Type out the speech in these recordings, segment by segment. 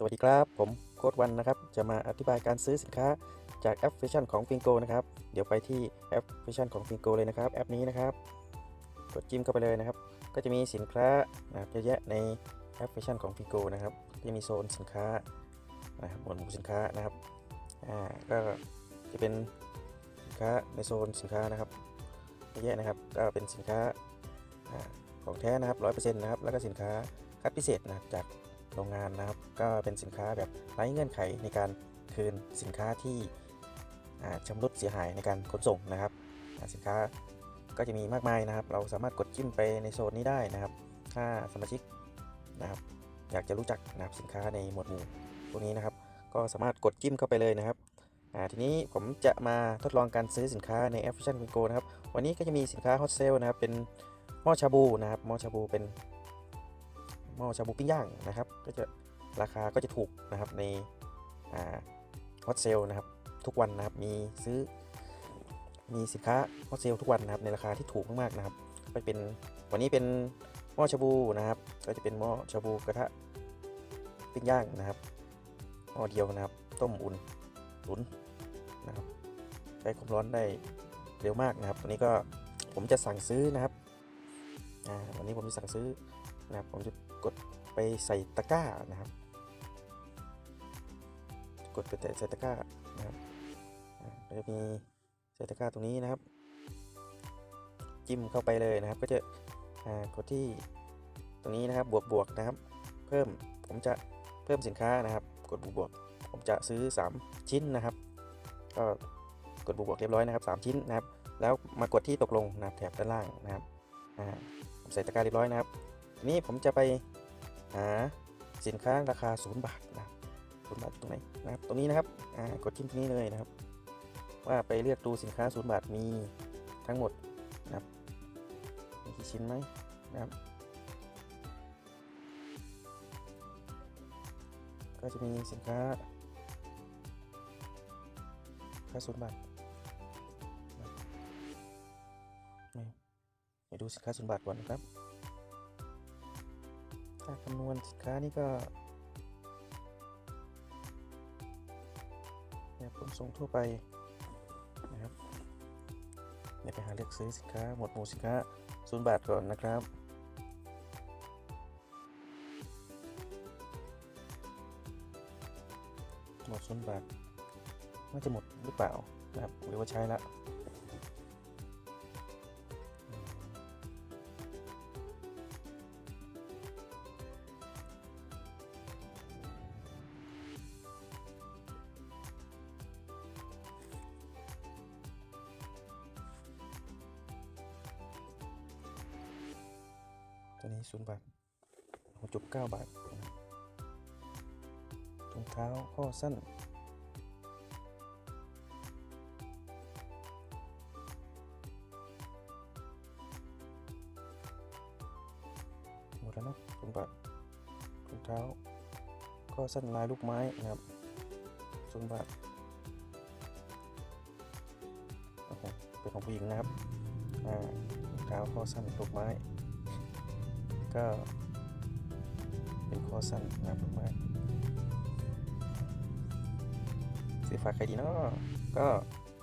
สวัสดีครับ ผมโค้ดวันนะครับ จะมาอธิบายการซื้อสินค้าจากแอปพลิเคชันของ f i n g o นะครับ เดี๋ยวไปที่แอปพลิเคชันของ f i n g o เลยนะครับ แอปนี้นะครับ กดจิ้มเข้าไปเลยนะครับ ก็จะมีสินค้านะเยอะแยะในแอปพลิเคชันของ f i n g o นะครับที่มีโซนสินค้านะครับหมวดหมู่สินค้านะครับ อ่า ก็จะเป็นสินค้าในโซนสินค้านะครับเยอะแยะนะครับ ก็เป็นสินค้าอ่าของแท้นะครับร้อยเปอร์เซ็นต์นะครับ แล้วก็สินค้าคัดพิเศษนะครับจาก โรงงานนะครับ ก็เป็นสินค้าแบบไร้เงื่อนไขในการคืนสินค้าที่ชำรุดเสียหายในการขนส่งนะครับ สินค้าก็จะมีมากมายนะครับ เราสามารถกดจิ้มไปในโซนนี้ได้นะครับ ถ้าสมาชิกนะครับอยากจะรู้จักนะครับสินค้าในหมวดหมู่พวกนี้นะครับ ก็สามารถกดจิ้มเข้าไปเลยนะครับทีนี้ผมจะมาทดลองการซื้อสินค้าในแอปพลิเคชัน Bingo นะครับ วันนี้ก็จะมีสินค้าฮอตเซลนะครับ เป็นหม้อชาบูนะครับ หม้อชาบูเป็นหม้อชาบูปิ้งย่างนะครับ ก็จะราคาก็จะถูกนะครับในฮอตเซลนะครับทุกวันนะครับมีซื้อมีสินค้าฮอตเซลทุกวันนะครับในราคาที่ถูกมากๆนะครับ ก็เป็นวันนี้เป็นหม้อชาบูนะครับ ก็จะเป็นหม้อชาบูกระทะปิ้งย่างนะครับหม้อเดียวนะครับ ต้มอุ่นตุ๋นนะครับใช้ความร้อนได้เร็วมากนะครับวันนี้ก็ผมจะสั่งซื้อนะครับวันนี้ผมจะสั่งซื้อนะครับผมจะกด ไปใส่ตะกร้านะครับ กดไปใส่ตะกร้านะครับก็จะมีใส่ตะกร้าตรงนี้นะครับ จิ้มเข้าไปเลยนะครับ ก็จะกดที่ตรงนี้นะครับบวกบวกนะครับ เพิ่มผมจะเพิ่มสินค้านะครับ กดบวกบวกผมจะซื้อ 3 ชิ้นนะครับ ก็กดบวกบวกเรียบร้อยนะครับ 3 ชิ้นนะครับ แล้วมากดที่ตกลงนะครับแถบด้านล่างนะครับอ่าผมใส่ตะกร้าเรียบร้อยนะครับทีนี้ผมจะไป หาสินค้าราคา 0 บาทนะศูนย์บาทตรงไหนนะครับตรงนี้นะครับกดจิ้มตรงนี้เลยนะครับ ว่าไปเลือกดูสินค้า 0 บาทมีทั้งหมดนะครับมีกี่ชิ้นไหมนะครับ ก็จะมีสินค้าค่า0บาทนะครับนี่ไปดูสินค้า0บาทก่อนนะครับ ค่าคำนวณสินค้านี่ก็แบบขนส่งทั่วไปนะครับเดี๋ยไปหาเลือกซื้อสินค้าหมดหมู่สินค้าศูนย์บาทก่อนนะครับหมดศูนย์บาทน่าจะหมดหรือเปล่านะครับหรือว่าใช้ละ ตัวนี้ศูนย์บาทหกจุดเก้าบาทรับถุงเท้าข้อสั้นหมดแล้วนะศูนย์บาทถุงเท้าข้อสั้นลายลูกไม้นะครับศูนย์บาทเป็นของผู้หญิงนะครับอ่าถุงเท้าข้อสั้นลูกไม้ ก็เป็นคอสั้นนะครับลูกไม้ซื้อฝากใครดีเนาะก็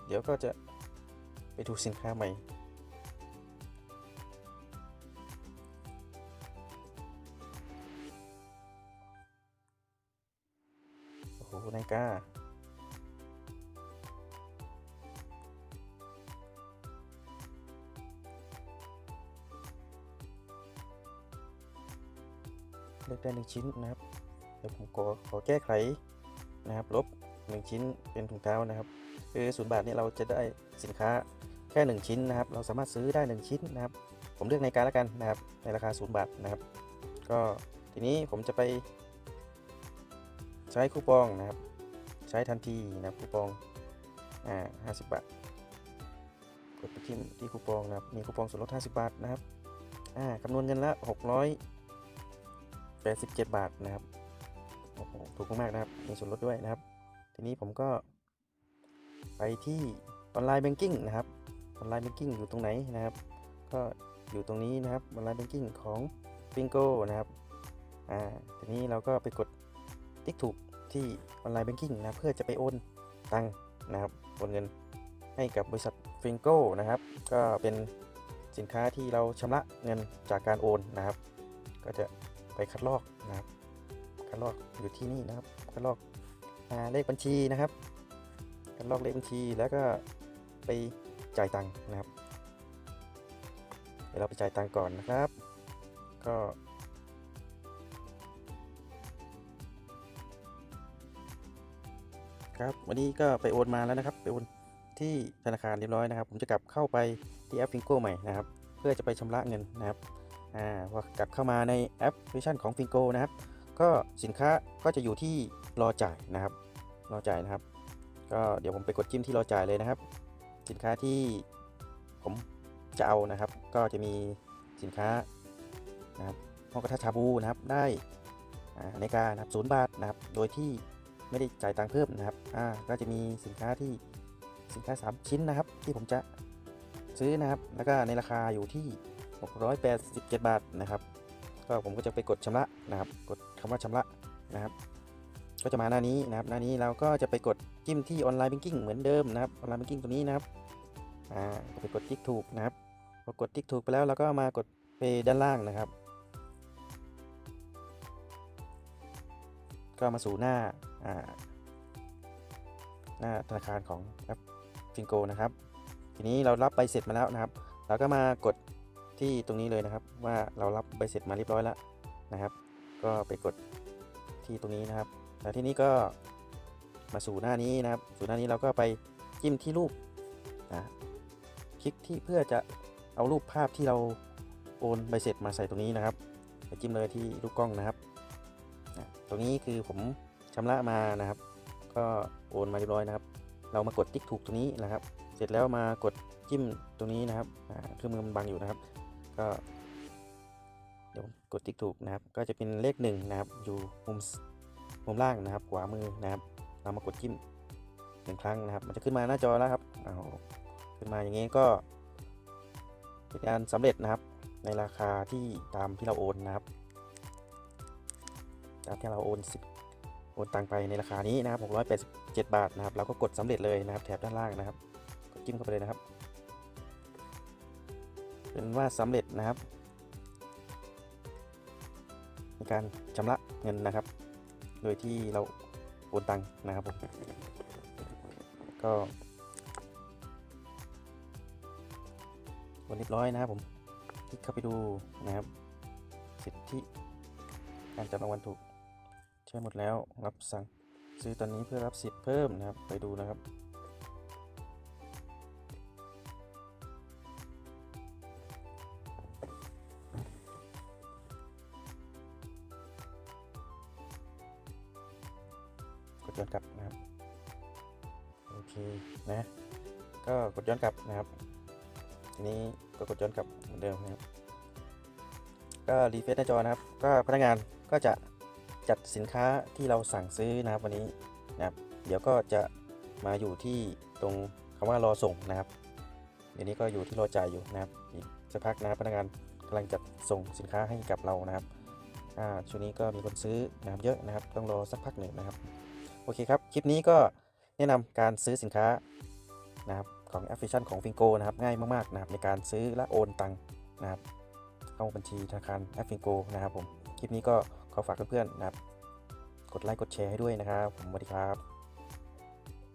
เดี๋ยวก็จะไปดูสินค้าใหม่โอ้โหนายกา เลือกได้หนึ่งชิ้นนะครับเดี๋ยวผมขอขอแก้ไขนะครับลบหนึ่งชิ้นเป็นถุงเท้านะครับคือศูนย์บาทเนี่ยเราจะได้สินค้าแค่หนึ่งชิ้นนะครับ เราสามารถซื้อได้หนึ่งชิ้นนะครับ ผมเลือกในการล้วกันนะครับในราคาศูนย์บาทนะครับ ก็ทีนี้ผมจะไป ใช้คูปองนะครับ ใช้ทันทีนะครับคูปองอ่าห้าสิบบาทกดไปที่ที่คูปองนะครับมีคูปองส่วนลด 50 บาทนะครับอ่าคำนวณเงินละ 87 บาทนะครับโอ้โหถูกมากๆนะครับ มีส่วนลดด้วยนะครับ ทีนี้ผมก็ไปที่ออนไลน์แบงกิ้งนะครับออนไลน์แบงกิ้งอยู่ตรงไหนนะครับ ก็อยู่ตรงนี้นะครับออนไลน์แบงกิ้งของ f i n g o นะครับอ่าทีนี้เราก็ไปกดติ๊กถูกที่ออนไลน์แบงกิ้งนะเพื่อจะไปโอนตังค์นะครับโอนเงินให้กับบริษัทฟิงโก้นะครับ ก็เป็นสินค้าที่เราชำระเงินจากการโอนนะครับ ก็จะ ไปคัดลอกนะครับ คัดลอกอยู่ที่นี่นะครับ คัดลอกอเลขบัญชีนะครับ คัดลอกเลขบัญชีแล้วก็ไปจ่ายตังค์นะครับ เดี๋ยวเราไปจ่ายตังค์ก่อนนะครับ ก็ครับวันนี้ก็ไปโอนมาแล้วนะครับ ไปโอนที่ธนาคารเรียบร้อยนะครับ ผมจะกลับเข้าไปที่แอปฟิงโก้ใหม่นะครับ เพื่อจะไปชำระเงินนะครับ อ่าพอกลับเข้ามาในแอปพลิเคชันของฟิงโกนะครับ ก็สินค้าก็จะอยู่ที่รอจ่ายนะครับ รอจ่ายนะครับ ก็เดี๋ยวผมไปกดจิ้มที่รอจ่ายเลยนะครับ สินค้าที่ผมจะเอานะครับ ก็จะมีสินค้านะครับหม้อกระทะชาบูนะครับได้ในการนะครับศูนย์บาทนะครับ โดยที่ไม่ได้จ่ายตังค์เพิ่มนะครับอ่าก็จะมีสินค้าที่สินค้า 3 ชิ้นนะครับ ที่ผมจะซื้อนะครับ แล้วก็ในราคาอยู่ที่ 687 บาทนะครับ ก็ผมก็จะไปกดชำระนะครับ กดคำว่าชำระนะครับ ก็จะมาหน้านี้นะครับ หน้านี้เราก็จะไปกดจิ้มที่ออนไลน์ b บ n กิ้งเหมือนเดิมนะครับ ออนไลน์ b บ n กิ้งตัวนี้นะครับ อ่าไปกดติ๊กถูกนะครับ พอกดติ๊กถูกไปแล้วเราก็มากดไปด้านล่างนะครับ ก็มาสู่หน้า อ่า หน้าธนาคารของแอปฟิงโกนะครับ ทีนี้เรารับใบเสร็จมาแล้วนะครับ เราก็มากด ที่ตรงนี้เลยนะครับ ว่าเรารับใบเสร็จมาเรียบร้อยแล้วนะครับ ก็ไปกดที่ตรงนี้นะครับแล้วที่นี้ก็มาสู่หน้านี้นะครับ สู่หน้านี้เราก็ไปจิ้มที่รูปนะคลิกที่เพื่อจะเอารูปภาพที่เราโอนใบเสร็จมาใส่ตรงนี้นะครับไปจิ้มเลยที่รูปกล้องนะครับนะตรงนี้คือผมชำระมานะครับ ก็โอนมาเรียบร้อยนะครับ เรามากดติ๊กถูกตรงนี้นะครับ เสร็จแล้วมากดจิ้มตรงนี้นะครับอ่าเครื่องมือมันบังอยู่นะครับ ก็เดี๋ยวกดติ๊กถูกนะครับ ก็จะเป็นเลขหนึ่งนะครับ อยู่มุมมุมล่างนะครับ ขวามือนะครับ เรามากดจิ้มหนึ่งครั้งนะครับ มันจะขึ้นมาหน้าจอแล้วครับเอาขึ้นมาอย่างนี้ก็เป็นการสำเร็จนะครับ ในราคาที่ตามที่เราโอนนะครับตามที่เราโอนสิโอนตังไปในราคานี้นะครับ687 บาทนะครับ เราก็กดสำเร็จเลยนะครับ แถบด้านล่างนะครับกดจิ้มเข้าไปเลยนะครับ เป็นว่าสำเร็จนะครับ ในการชำระเงินนะครับ โดยที่เราโอนตังค์นะครับผมก็โอนเรียบร้อยนะครับผมคลิกเข้าไปดูนะครับสิทธิการจับรางวัลถูกใช้หมดแล้วรับสั่งซื้อตอนนี้เพื่อรับสิทธิ์เพิ่มนะครับไปดูนะครับ ย้อนกลับนะครับโอเคนะก็กดย้อนกลับนะครับ ทีนี้ก็กดย้อนกลับเหมือนเดิมนะครับ ก็รีเฟซหน้าจอนะครับ ก็พนักงานก็จะจัดสินค้าที่เราสั่งซื้อนะครับวันนี้นะครับ เดี๋ยวก็จะมาอยู่ที่ตรงคำว่ารอส่งนะครับเดี๋ยวนี้ก็อยู่ที่รอจ่ายอยู่นะครับ อีกสักพักนะครับพนักงานกำลังจัดส่งสินค้าให้กับเรานะครับช่วงนี้ก็มีคนซื้อนะครับเยอะนะครับ ต้องรอสักพักหนึ่งนะครับ โอเคครับ คลิปนี้ก็แนะนำการซื้อสินค้านะครับของแอปพลิเคชันของฟิงโกนะครับ ง่ายมากๆนะครับในการซื้อและโอนตังค์นะครับ เข้าบัญชีธนาคารแอปฟิงโกนะครับผม คลิปนี้ก็ขอฝากเพื่อนๆนะครับ กดไลค์กดแชร์ให้ด้วยนะครับ ผมสวัสดีครับ